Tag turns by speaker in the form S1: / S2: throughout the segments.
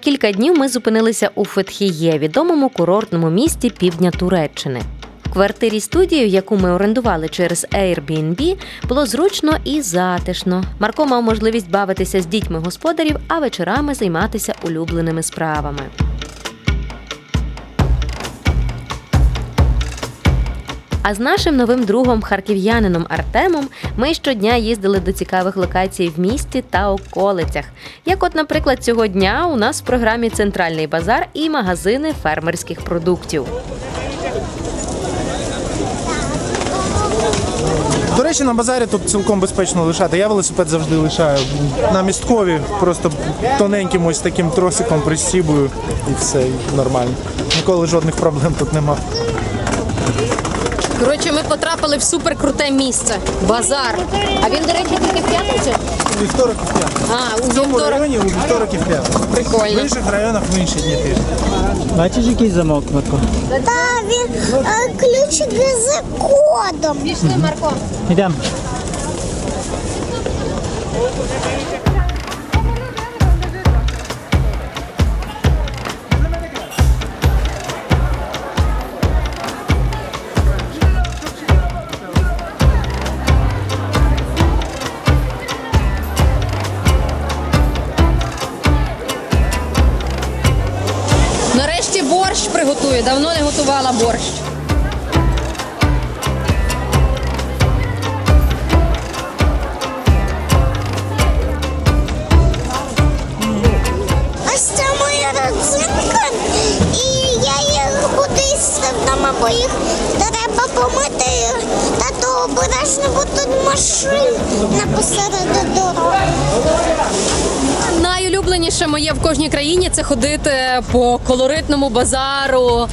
S1: Кілька днів ми зупинилися у Фетхіє, відомому курортному місті півдня Туреччини. В квартирі студію, яку ми орендували через Airbnb, було зручно і затишно. Марко мав можливість бавитися з дітьми господарів, а вечорами займатися улюбленими справами. А з нашим новим другом харків'янином Артемом ми щодня їздили до цікавих локацій в місті та околицях. Як, от, наприклад, цього дня у нас в програмі Центральний базар і магазини фермерських продуктів.
S2: До речі, на базарі тут цілком безпечно лишати. Я велосипед завжди лишаю на місткові, просто тоненьким ось таким тросиком пристібую і все нормально. Ніколи жодних проблем тут нема.
S3: Коротше, ми потрапили в суперкруте місце. Базар. А він, до речі, тільки в п'ятницю?
S2: Вівторок і в п'ятницю.
S3: А, у
S2: В цьому
S3: вівторок.
S2: районі у вівторок і в п'ятницю. В
S3: Прикольно.
S2: інших районах в інші дні тижня.
S4: Бачиш, який замок, Марко?
S5: Та він е, ключик з кодом.
S3: Пішли, Марко.
S4: Йдемо.
S3: Приготую. Давно не готувала борщ.
S5: Ось це моя родзинка, і я їх їсти вдома, бо треба помити. Та то обережно, бо тут машин на посереду дороги.
S3: Моє в кожній країні це ходити по колоритному базару.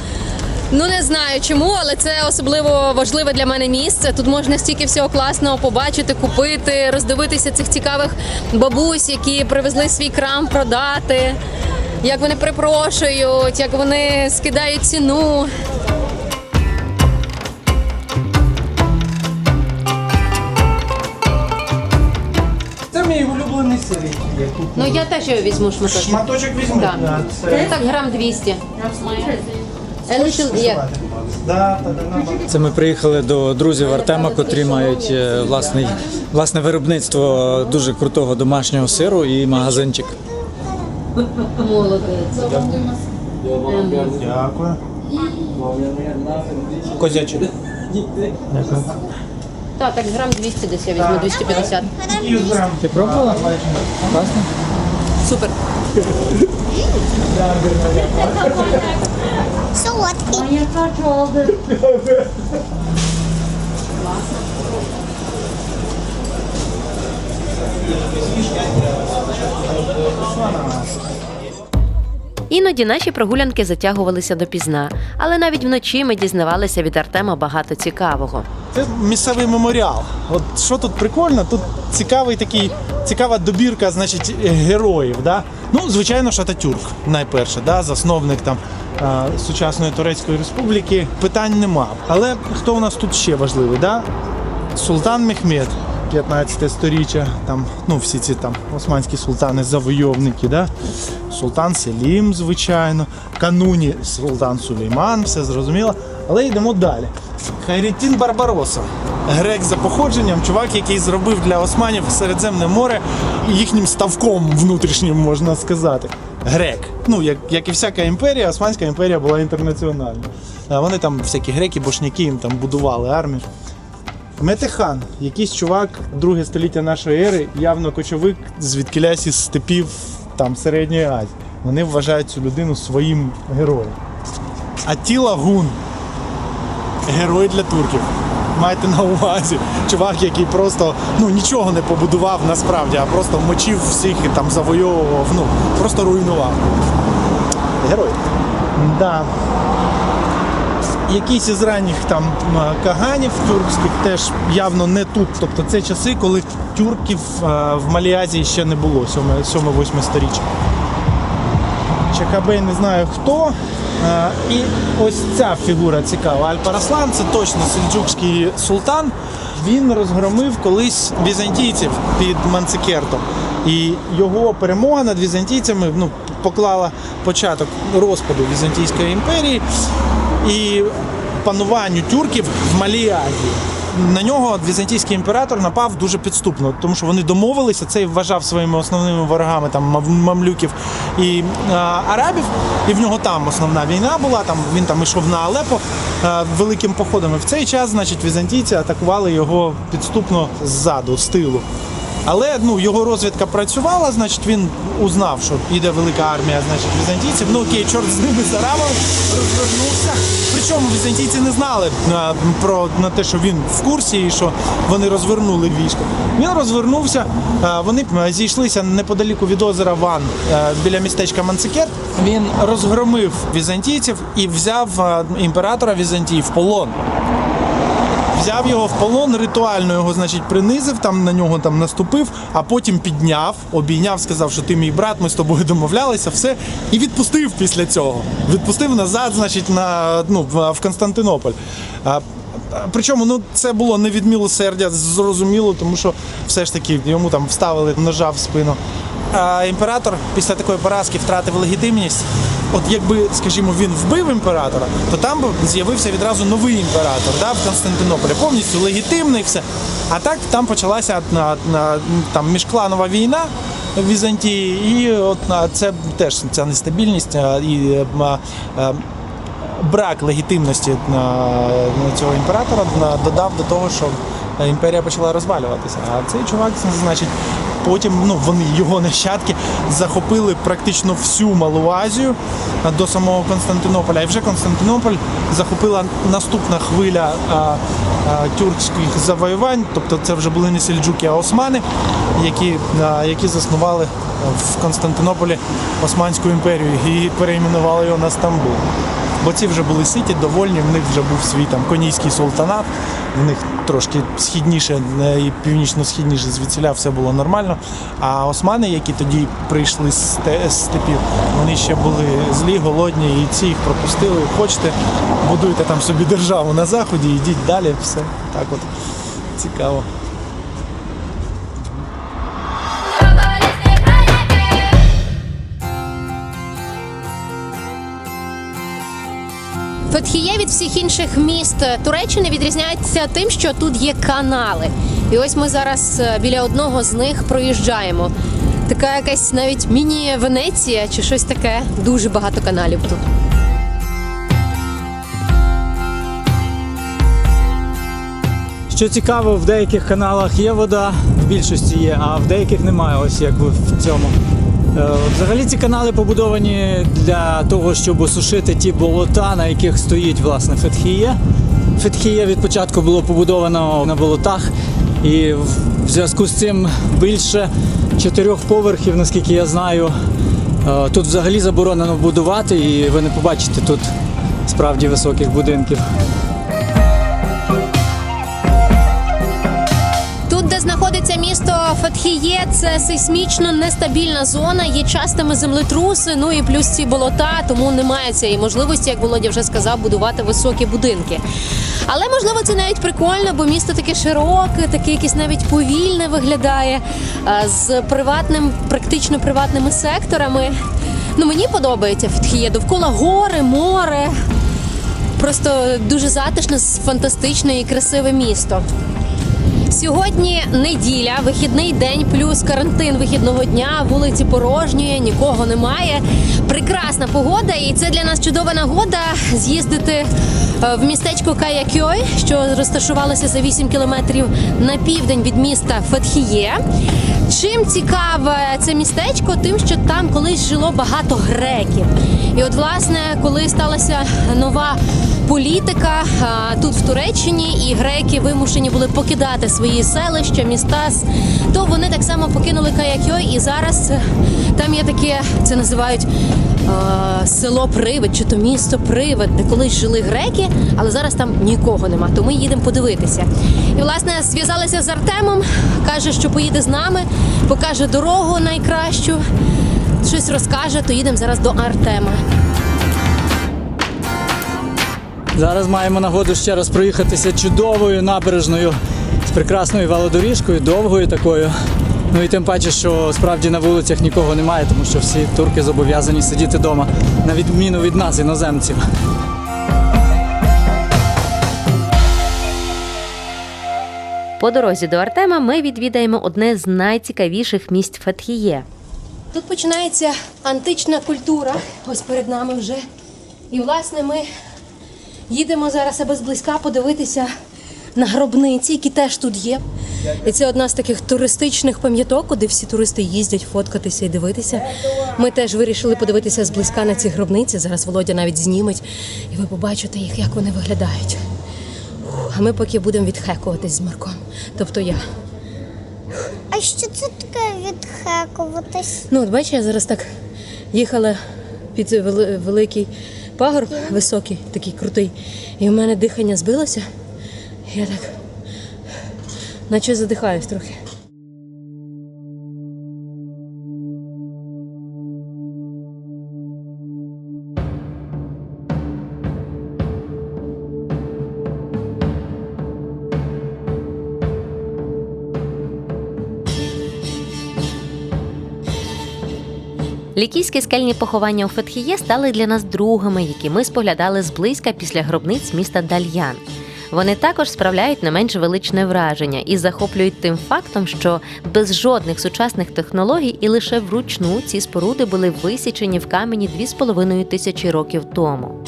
S3: Ну не знаю чому, але це особливо важливе для мене місце. Тут можна стільки всього класного побачити, купити, роздивитися цих цікавих бабусь, які привезли свій крам продати. Як вони припрошують, як вони скидають ціну.
S2: Це мій улюблений сир.
S3: Ну я теж його візьму шматочок.
S2: Шматочок візьму.
S3: Да.
S2: Да, це-
S3: Так, грам 200. A little, yeah.
S2: Да, та, да, да.
S4: Це ми приїхали до друзів Артема, котрі мають е, власний, власне виробництво дуже крутого домашнього сиру і магазинчик.
S3: Молодець.
S2: Дякую. Козячий. Дякую.
S3: Так, так, грам 200 десь я візьму, 250.
S4: Ти пробувала? Класно.
S3: Супер.
S5: Солодкий.
S1: Іноді наші прогулянки затягувалися допізна, але навіть вночі ми дізнавалися від Артема багато цікавого.
S2: Це місцевий меморіал. От що тут прикольно, тут цікавий такий, цікава добірка, значить, героїв. Да? Ну, звичайно, ж Ататюрк, найперше, да? засновник там сучасної Турецької республіки. Питань нема. Але хто у нас тут ще важливий? Да? Султан Мехмед, 15 сторіччя, там, ну, всі ці там османські султани, завойовники, да? Султан Селім, звичайно, кануні Султан Сулейман, все зрозуміло. Але йдемо далі. Хайрітін Барбароса, грек за походженням, чувак, який зробив для османів Середземне море їхнім ставком внутрішнім, можна сказати. Грек. Ну, як, як і всяка імперія, Османська імперія була інтернаціональна. Вони там, всякі греки, бошняки їм там будували армію. Метехан, якийсь чувак, друге століття нашої ери, явно кочовик звідкилясь із степів там Середньої Азії. Вони вважають цю людину своїм героєм. Атіла Гун, герой для турків. Майте на увазі, чувак, який просто ну нічого не побудував насправді, а просто мочив всіх і там завойовував, ну просто руйнував. Герой. Да. Якісь із ранніх там каганів тюркських теж явно не тут. Тобто це часи, коли тюрків е, в Маліазії ще не було, 7-8 сторіччя. Чакабей не знаю хто. Е, І ось ця фігура цікава. Аль-Параслан це точно сельджукський султан. Він розгромив колись візантійців під Манцикертом. І його перемога над візантійцями ну, поклала початок розпаду Візантійської імперії і пануванню тюрків в Малій Азії. На нього візантійський імператор напав дуже підступно, тому що вони домовилися. Цей вважав своїми основними ворогами там мамлюків і а, арабів. І в нього там основна війна була. Там він там йшов на Алепо а, великим походом. І в цей час, значить, візантійці атакували його підступно ззаду, з тилу. Але ну його розвідка працювала, значить він узнав, що йде велика армія, значить візантійців. Ну окей, чорт з ними з розвернувся. Причому візантійці не знали а, про на те, що він в курсі і що вони розвернули військо. Він розвернувся. Вони зійшлися неподаліку від озера Ван біля містечка Манцикер. Він розгромив візантійців і взяв імператора Візантії в полон взяв його в полон, ритуально його, значить, принизив, там на нього там наступив, а потім підняв, обійняв, сказав, що ти мій брат, ми з тобою домовлялися, все, і відпустив після цього. Відпустив назад, значить, на ну в Константинополь. Причому ну це було не від милосердя, зрозуміло, тому що все ж таки йому там вставили ножа в спину. Імператор після такої поразки втратив легітимність. От якби, скажімо, він вбив імператора, то там би з'явився відразу новий імператор да, в Константинополі, повністю легітимний, все. А так там почалася там, міжкланова війна в Візантії, і от це теж ця нестабільність і брак легітимності цього імператора додав до того, що імперія почала розвалюватися. А цей чувак, значить, потім ну, вони, його нащадки, захопили практично всю Малу Азію до самого Константинополя. І вже Константинополь захопила наступна хвиля а, а, тюркських завоювань, тобто це вже були не сельджуки, а османи, які, а, які заснували в Константинополі Османську імперію і перейменували його на Стамбул. Бо ці вже були ситі, довольні, в них вже був свій там конійський султанат, в них трошки східніше і північно-східніше звідсіля все було нормально. А османи, які тоді прийшли з степів, вони ще були злі, голодні, і ці їх пропустили. Хочете, будуйте там собі державу на заході, йдіть далі, все так от цікаво.
S3: Фетхіє від всіх інших міст Туреччини відрізняється тим, що тут є канали. І ось ми зараз е, біля одного з них проїжджаємо. Така якась навіть міні-Венеція чи щось таке. Дуже багато каналів тут.
S4: Що цікаво, в деяких каналах є вода, в більшості є, а в деяких немає. Ось як в цьому. Е, Взагалі ці канали побудовані для того, щоб осушити ті болота, на яких стоїть власне Фетхіє. Фетхіє від початку було побудовано на болотах, і в зв'язку з цим більше чотирьох поверхів, наскільки я знаю, е, тут взагалі заборонено будувати, і ви не побачите тут справді високих будинків.
S3: Фетхіє, це сейсмічно нестабільна зона, є частими землетруси, ну і плюс ці болота, тому немає цієї можливості, як Володя вже сказав, будувати високі будинки. Але можливо це навіть прикольно, бо місто таке широке, таке якесь навіть повільне виглядає з приватним, практично приватними секторами. Ну мені подобається Фетхіє. Довкола гори, море. Просто дуже затишне, фантастичне і красиве місто. Сьогодні неділя, вихідний день, плюс карантин вихідного дня, вулиці порожні, нікого немає. Прекрасна погода, і це для нас чудова нагода з'їздити е, в містечко Каякьой, що розташувалося за 8 кілометрів на південь від міста Фетхіє. Чим цікаве це містечко? Тим, що там колись жило багато греків. І от, власне, коли сталася нова політика тут в Туреччині, і греки вимушені були покидати свої селища, міста, то вони так само покинули Каякьой, і зараз е, там є таке, це називають а, село Привид, чи то місто Привид, де колись жили греки, але зараз там нікого нема. То ми їдемо подивитися. І власне зв'язалися з Артемом, каже, що поїде з нами, покаже дорогу найкращу. Щось розкаже, то їдемо зараз до Артема.
S4: Зараз маємо нагоду ще раз проїхатися чудовою набережною з прекрасною велодоріжкою, довгою такою. Ну і тим паче, що справді на вулицях нікого немає, тому що всі турки зобов'язані сидіти вдома, на відміну від нас, іноземців.
S1: По дорозі до Артема ми відвідаємо одне з найцікавіших місць Фетхіє.
S3: Тут починається антична культура. Ось перед нами вже. І власне ми їдемо зараз аби зблизька подивитися на гробниці, які теж тут є. І це одна з таких туристичних пам'яток, куди всі туристи їздять фоткатися і дивитися. Ми теж вирішили подивитися зблизька на ці гробниці. Зараз Володя навіть зніметь, і ви побачите їх, як вони виглядають. А ми поки будемо відхекуватись з Марком. Тобто я.
S5: А що це таке відхекуватись?
S3: Ну, от бачиш, я зараз так їхала під великий пагорб, високий, такий крутий, і в мене дихання збилося. Я так, наче задихаюсь трохи.
S1: Лікійські скельні поховання у Фетхіє стали для нас другими, які ми споглядали зблизька після гробниць міста Дальян. Вони також справляють не менш величне враження і захоплюють тим фактом, що без жодних сучасних технологій і лише вручну ці споруди були висічені в камені 2,5 тисячі років тому.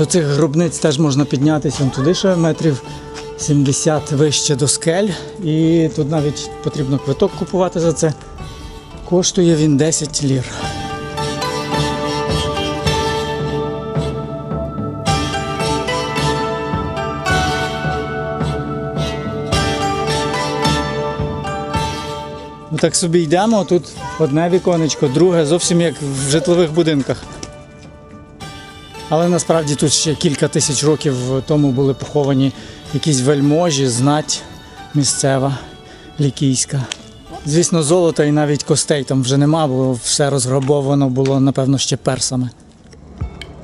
S4: До цих гробниць теж можна піднятися туди ще метрів 70 вище до скель. І тут навіть потрібно квиток купувати за це. Коштує він 10 лір. Ми так собі йдемо, тут одне віконечко, друге, зовсім як в житлових будинках. Але насправді тут ще кілька тисяч років тому були поховані якісь вельможі, знать місцева, лікійська. Звісно, золота і навіть костей там вже нема, бо все розграбовано було, напевно, ще персами.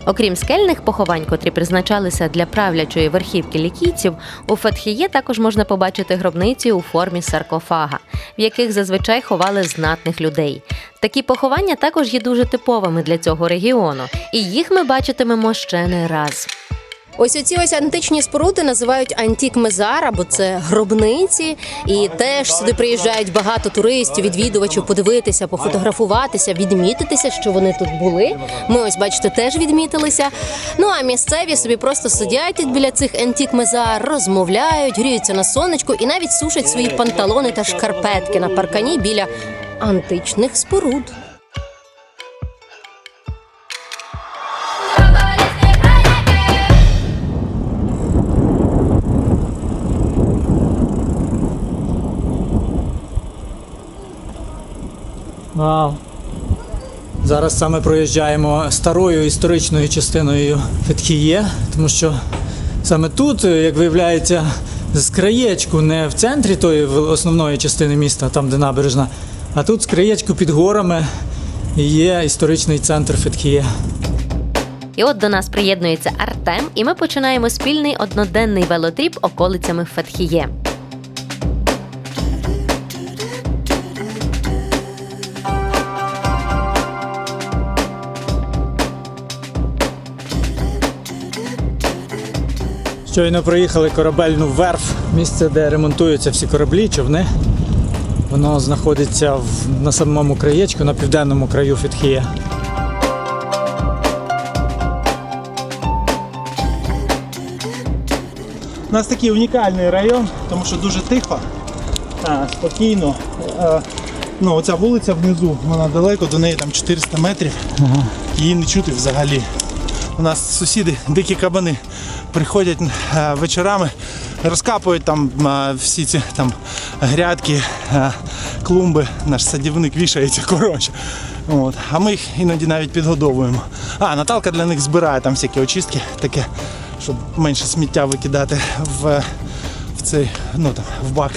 S1: Окрім скельних поховань, котрі призначалися для правлячої верхівки лікійців, у Фетхіє також можна побачити гробниці у формі саркофага, в яких зазвичай ховали знатних людей. Такі поховання також є дуже типовими для цього регіону, і їх ми бачитимемо ще не раз.
S3: Ось оці ось античні споруди називають антік мезар, або це гробниці. І теж сюди приїжджають багато туристів, відвідувачів подивитися, пофотографуватися, відмітитися, що вони тут були. Ми ось бачите, теж відмітилися. Ну а місцеві собі просто сидять біля цих антік мезар, розмовляють, гріються на сонечку і навіть сушать свої панталони та шкарпетки на паркані біля античних споруд.
S4: Вау. Зараз саме проїжджаємо старою історичною частиною Фетхіє, тому що саме тут, як виявляється, з краєчку, не в центрі тої в- основної частини міста, там де набережна, а тут з краєчку під горами є історичний центр Фетхіє.
S1: І от до нас приєднується Артем, і ми починаємо спільний одноденний велотріп околицями Фетхіє.
S4: Щойно проїхали корабельну верф, місце, де ремонтуються всі кораблі, човни. Воно знаходиться в, на самому краєчку, на південному краю Фетхія.
S2: У нас такий унікальний район, тому що дуже тихо, а, спокійно. Е, Ну, оця вулиця внизу, вона далеко, до неї там 400 метрів. Її не чути взагалі. У нас сусіди, дикі кабани, приходять е, вечорами, розкапують там е, всі ці там грядки, е, клумби, наш садівник вішається, коротше. От. А ми їх іноді навіть підгодовуємо. А, Наталка для них збирає там всякі очистки, таке. щоб менше сміття викидати в, в цей ну, там, в бак.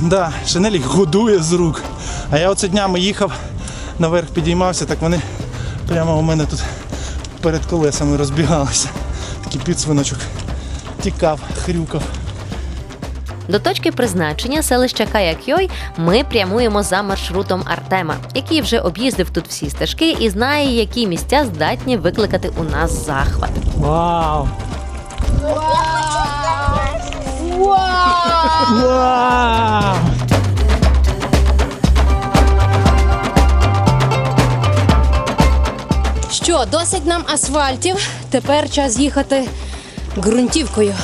S2: Да, шинель годує з рук. А я оце днями їхав, наверх підіймався, так вони прямо у мене тут перед колесами розбігалися. Такий підсвиночок тікав, хрюкав.
S1: До точки призначення селища Каякйой ми прямуємо за маршрутом Артема, який вже об'їздив тут всі стежки і знає, які місця здатні викликати у нас захват.
S4: Вау! Вау!
S3: Що, досить нам асфальтів. Тепер час їхати ґрунтівкою.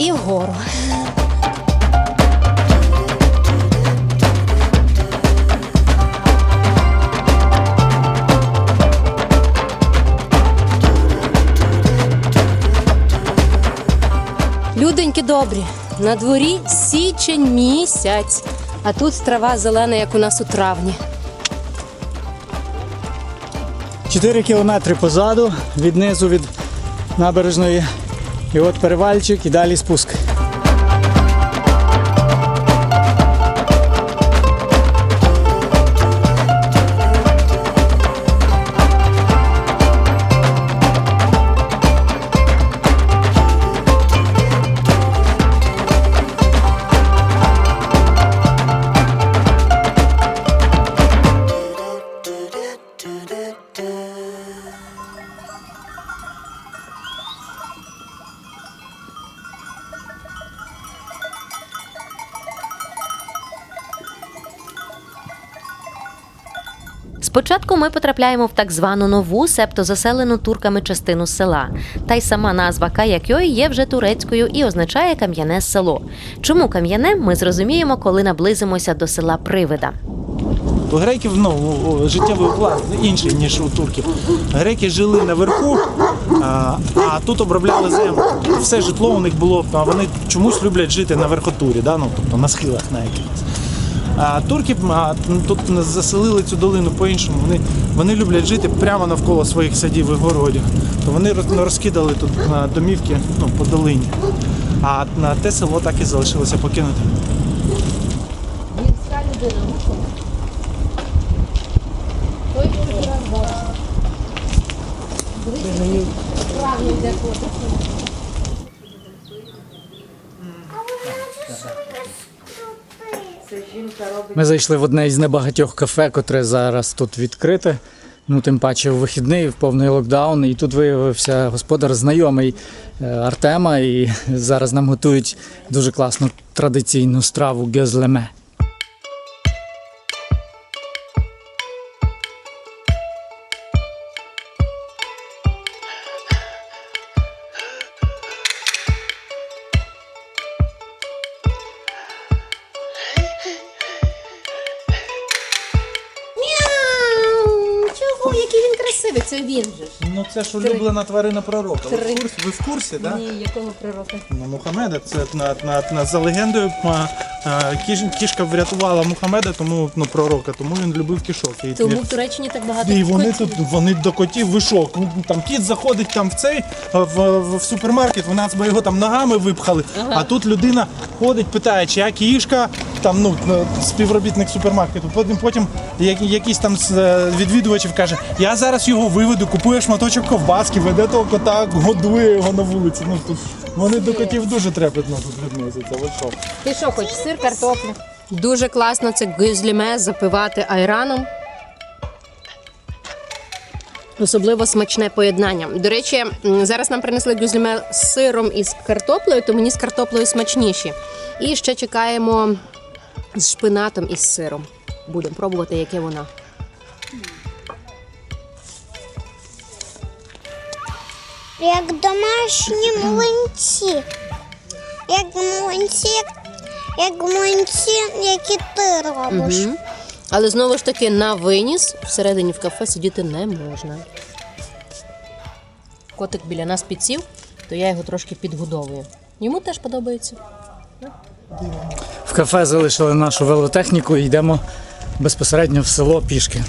S3: І вгору. Люденьки добрі, на дворі січень місяць, а тут трава зелена, як у нас у травні.
S4: 4 кілометри позаду, віднизу від набережної. І от перевальчик і далі спуск.
S1: Спочатку ми потрапляємо в так звану нову, себто заселену турками частину села. Та й сама назва Каякьой є вже турецькою і означає кам'яне село. Чому кам'яне, ми зрозуміємо, коли наблизимося до села Привида.
S2: У греків ну, життєвий уклад інший, ніж у турків. Греки жили наверху, а тут обробляли землю. Все житло у них було, а вони чомусь люблять жити на верхотурі, да? ну, тобто на схилах на якихось. А турки тут заселили цю долину по-іншому. Вони, вони люблять жити прямо навколо своїх садів і городів. То вони розкидали тут домівки ну, по долині. А на те село так і залишилося покинуте.
S4: Ми зайшли в одне із небагатьох кафе, котре зараз тут відкрите. Ну, тим паче в вихідний, в повний локдаун. І тут виявився господар знайомий е, Артема. І зараз нам готують дуже класну традиційну страву гезлеме.
S3: Красивий, це він же. ж.
S2: Ну це ж улюблена тварина пророка. Ви в курсі, ви в курсі так? Да?
S3: Ні, якого пророка?
S2: Ну, Мухаммеда, це на, на, на, за легендою а, а, кіш, кішка врятувала Мухаммеда, тому ну, пророка, тому він любив кішок. І,
S3: Тому в Туреччині так багато
S2: і вони тут вони до котів вишок. Ну, Там кіт заходить там в цей в, в, в супермаркет, вона би його там ногами випхали. А тут людина ходить, питає, чия кішка, там ну співробітник супермаркету. Потім потім як- якийсь там з е, відвідувачів каже: Я зараз його виведу, купує шматочок ковбаски, веде того кота, годує його на вулиці. Ну тут вони до котів дуже трепетно тут відносяться. Що?
S3: Ти що, хочеш сир, картоплю? Дуже класно це гюзліме запивати айраном. Особливо смачне поєднання. До речі, зараз нам принесли гюзліме з сиром і з картоплею, то мені з картоплею смачніші. І ще чекаємо з шпинатом і з сиром. Будемо пробувати, яке воно.
S5: Як домашні млинці. Як млинці, як млинці, які ти робиш.
S3: Мгм. Але знову ж таки на виніс всередині в кафе сидіти не можна. Котик біля нас підсів, то я його трошки підгодовую. Йому теж подобається.
S4: В кафе залишили нашу велотехніку і йдемо безпосередньо в село пішки.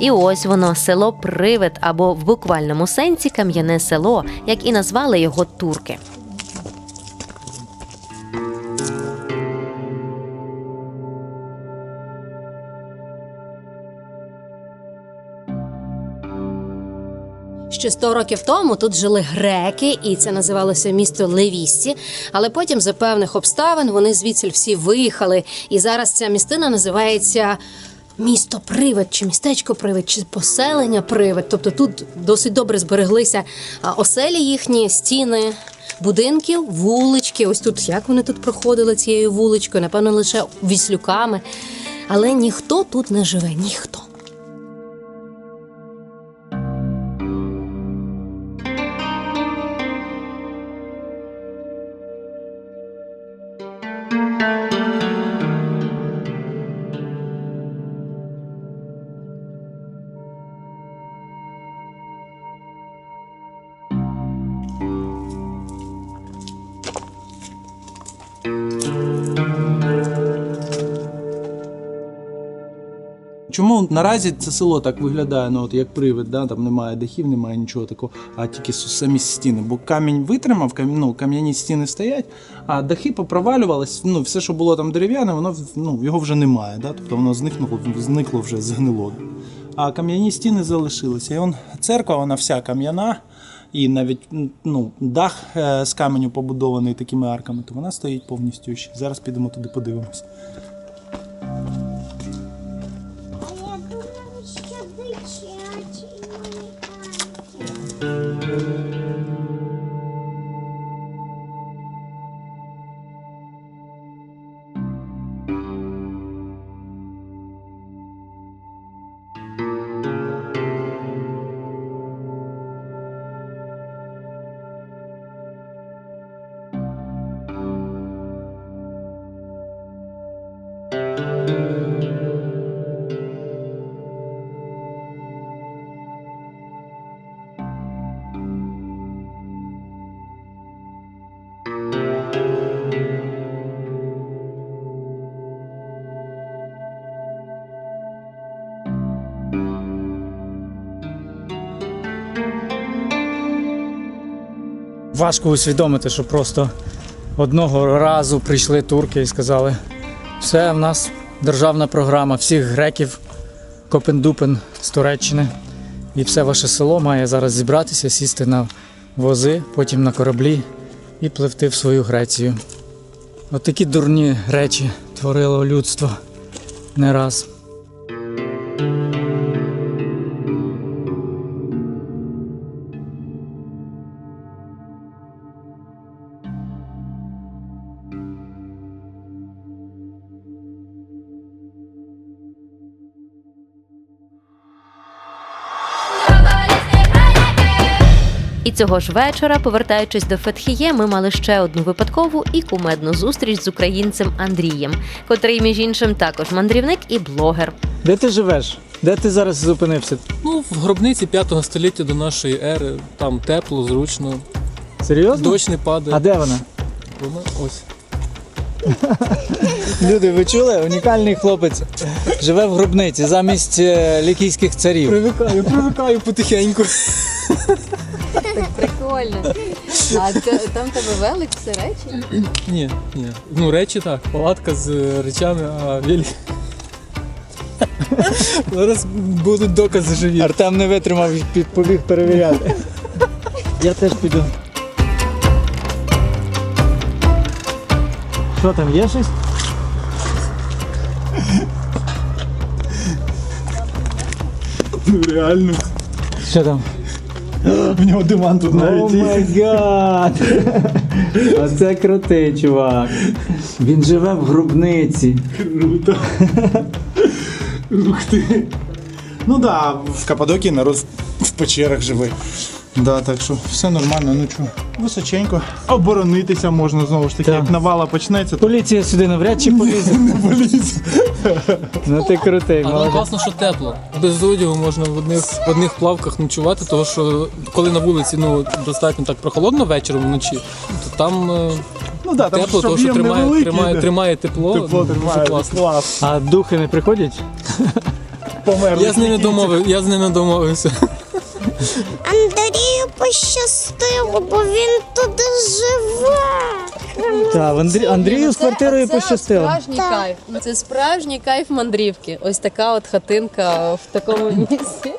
S1: І ось воно село Привид або в буквальному сенсі кам'яне село, як і назвали його турки.
S3: Ще 100 років тому тут жили греки, і це називалося місто Левісті. Але потім, за певних обставин, вони звідси всі виїхали. І зараз ця містина називається місто Привид, чи містечко Привид, чи поселення Привид. Тобто тут досить добре збереглися оселі їхні, стіни. Будинків, вулички, ось тут як вони тут проходили цією вуличкою, напевно, лише віслюками. Але ніхто тут не живе, ніхто.
S2: Чому наразі це село так виглядає, ну от як привид, да? там немає дахів, немає нічого такого, а тільки самі стіни. Бо камінь витримав, камінь, ну, кам'яні стіни стоять, а дахи попровалювались, ну, все, що було там дерев'яне, воно ну, його вже немає. Да? Тобто воно зникнуло, зникло вже, згнило. А кам'яні стіни залишилися. І он церква, вона вся кам'яна. І навіть ну, дах е, з каменю побудований такими арками, то вона стоїть повністю ще. Зараз підемо туди подивимось.
S4: Важко усвідомити, що просто одного разу прийшли турки і сказали: все, в нас державна програма всіх греків, Копендупен з Туреччини. І все ваше село має зараз зібратися, сісти на вози, потім на кораблі і пливти в свою Грецію. От дурні речі творило людство не раз.
S1: І цього ж вечора, повертаючись до Фетхіє, ми мали ще одну випадкову і кумедну зустріч з українцем Андрієм, котрий, між іншим, також мандрівник і блогер.
S4: Де ти живеш? Де ти зараз зупинився?
S6: Ну, в гробниці 5 століття до нашої ери, там тепло, зручно,
S4: Серйозно?
S6: дощ не падає.
S4: А де вона?
S6: Вона ось.
S4: Люди, ви чули? Унікальний хлопець живе в гробниці замість е, лікійських царів.
S6: Привикаю, привикаю потихеньку.
S3: Прикольно. А там тебе велик все речі?
S6: Ні, ні. Ну, речі так, палатка з е, речами, а вілі. Зараз будуть докази живі.
S4: Артем не витримав і побіг перевіряти. Я теж піду. Що там, є щось?
S2: Ну реально,
S4: Що там?
S2: В нього диван тут
S4: О май гад! Оце крутий чувак. Він живе в гробниці.
S2: Круто. Ух ти. Ну да, в Каппадокії народ в печерах живе. Да, так що все нормально, ну чого. Височенько. Оборонитися можна знову ж таки,
S4: Так.
S2: як навала почнеться, то
S4: Поліція сюди навряд чи полізе.
S2: не полізе.
S4: Ну ти крутий,
S6: Але
S4: молодець.
S6: класно, що тепло. Без одягу можна в одних, в одних плавках ночувати, тому що коли на вулиці ну, достатньо так прохолодно вечором вночі, то там е,
S2: Ну да, там
S6: тепло,
S2: ж
S6: тому що
S2: об'єм
S6: тримає,
S2: невеликий,
S6: тримає, тримає тепло.
S2: Тепло
S6: дуже
S2: тримає,
S6: класно.
S2: клас.
S4: А духи не приходять?
S2: померли.
S6: Я з ними домовив, я з ними домовився.
S5: Андрію пощастило, бо він туди живе.
S4: Так, Андрі... Андрію з квартирою пощастило.
S3: Справжній кайф. Ну, Це справжній кайф мандрівки. Ось така от хатинка в такому місці.